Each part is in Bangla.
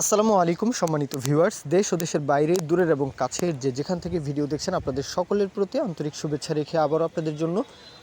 আসসালামু আলাইকুম, সম্মানিত ভিউয়ার্স। দেশ ও দেশের বাইরে, দূরের এবং কাছের যে যেখান থেকে ভিডিও দেখছেন, আপনাদের সকলের প্রতি আন্তরিক শুভেচ্ছা রেখে আবারও আপনাদের জন্য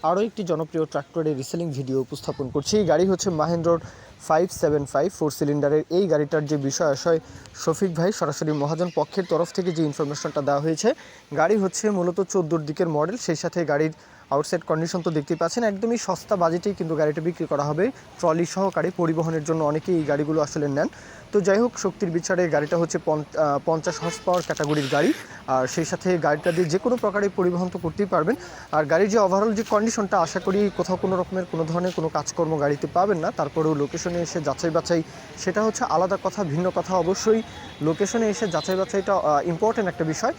আরও একটি জনপ্রিয় ট্রাক্টরের রিসেলিং ভিডিও উপস্থাপন করছি। এই গাড়ি হচ্ছে মাহেন্দ্রর ফাইভ সেভেন ফাইভ ফোর সিলিন্ডারের এই গাড়িটার যে বিষয় আশয়, শফিক ভাই, সরাসরি মহাজন পক্ষের তরফ থেকে যে ইনফরমেশনটা দেওয়া হয়েছে, গাড়ি হচ্ছে মূলত চোদ্দোর দিকের মডেল সেই সাথে গাড়ির আউটসাইড কন্ডিশন তো দেখতেই পাচ্ছেন, একদমই সস্তা বাজেটেই কিন্তু গাড়িটা বিক্রি করা হবে ট্রলি সহকারে পরিবহনের জন্য অনেকেই এই গাড়িগুলো আসলে নেন। তো যাই হোক, শক্তির বিচারে গাড়িটা হচ্ছে পঞ্চ- পঞ্চাশ হর্স পাওয়ার ক্যাটাগরির গাড়ি, আর সেই সাথে গাড়িটা দিয়ে যে কোনো প্রকারে পরিবহন তো করতেই পারবেন। আর গাড়ির যে ওভারঅল যে কন্ডিশনটা আশা করি কোথাও কোনো রকমের কোনো ধরনের কোনো কাজকর্ম গাড়িতে পাবেন না, তারপরেও লোকেশনে এসে যাচাই বাছাই, সেটা হচ্ছে আলাদা কথা, ভিন্ন কথা অবশ্যই। লোকেশনে এসে যাচাই বাছাইটা ইম্পর্টেন্ট একটা বিষয়।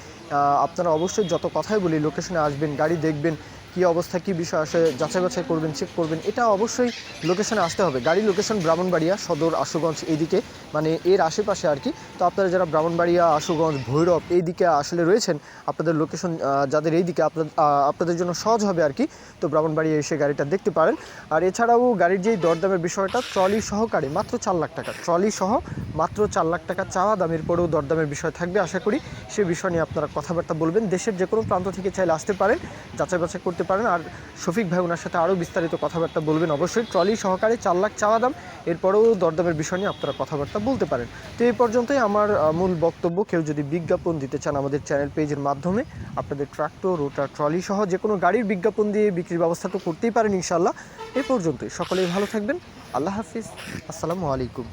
আপনারা অবশ্যই যত কথাই বলি, লোকেশনে আসবেন, গাড়ি দেখবেন কী অবস্থা, কী বিষয় আসে, যাচাই বাছাই করবেন চেক করবেন, এটা অবশ্যই লোকেশনে আসতে হবে। গাড়ির লোকেশন ব্রাহ্মণবাড়িয়া সদর আশুগঞ্জ এইদিকে মানে এর আশেপাশে আর কি। তো আপনারা যারা ব্রাহ্মণবাড়িয়া, আশুগঞ্জ, ভৈরব এই দিকে আসলে রয়েছেন, আপনাদের লোকেশন যাদের এই দিকে আপনাদের আপনাদের জন্য সহজ হবে আর কি, তো ব্রাহ্মণবাড়িয়া এসে গাড়িটা দেখতে পারেন। আর এছাড়াও গাড়ির যেই দরদামের বিষয়টা, ট্রলি সহকারে মাত্র চার লাখ টাকা, ট্রলি সহ মাত্র চার লাখ টাকা চাওয়া দামের পরেও দরদামের বিষয় থাকবে আশা করি। সে বিষয় নিয়ে আপনারা কথাবার্তা বলবেন। দেশের যে কোনো প্রান্ত থেকে চাইলে আসতে পারেন, যাচাই বাছাই করতে পারেন। আর শফিক ভাই ওনার সাথে আরও বিস্তারিত কথাবার্তা বলবেন অবশ্যই। ট্রলি সহকারে চার লাখ চাওয়া দাম। এরপরেও দরদামের বিষয় নিয়ে আপনারা কথাবার্তা বলতে পারেন। তো এই পর্যন্তই আমার মূল বক্তব্য। কেউ যদি বিজ্ঞাপন দিতে চান আমাদের চ্যানেল পেজের মাধ্যমে, আপনাদের ট্রাক্টর রোটার, ট্রলি সহ যে কোনো গাড়ির বিজ্ঞাপন দিয়ে বিক্রির ব্যবস্থা তো করতেই পারেন ইনশাল্লাহ এ পর্যন্তই। সকলেই ভালো থাকবেন। আল্লাহ হাফিজ। আসসালামু আলাইকুম।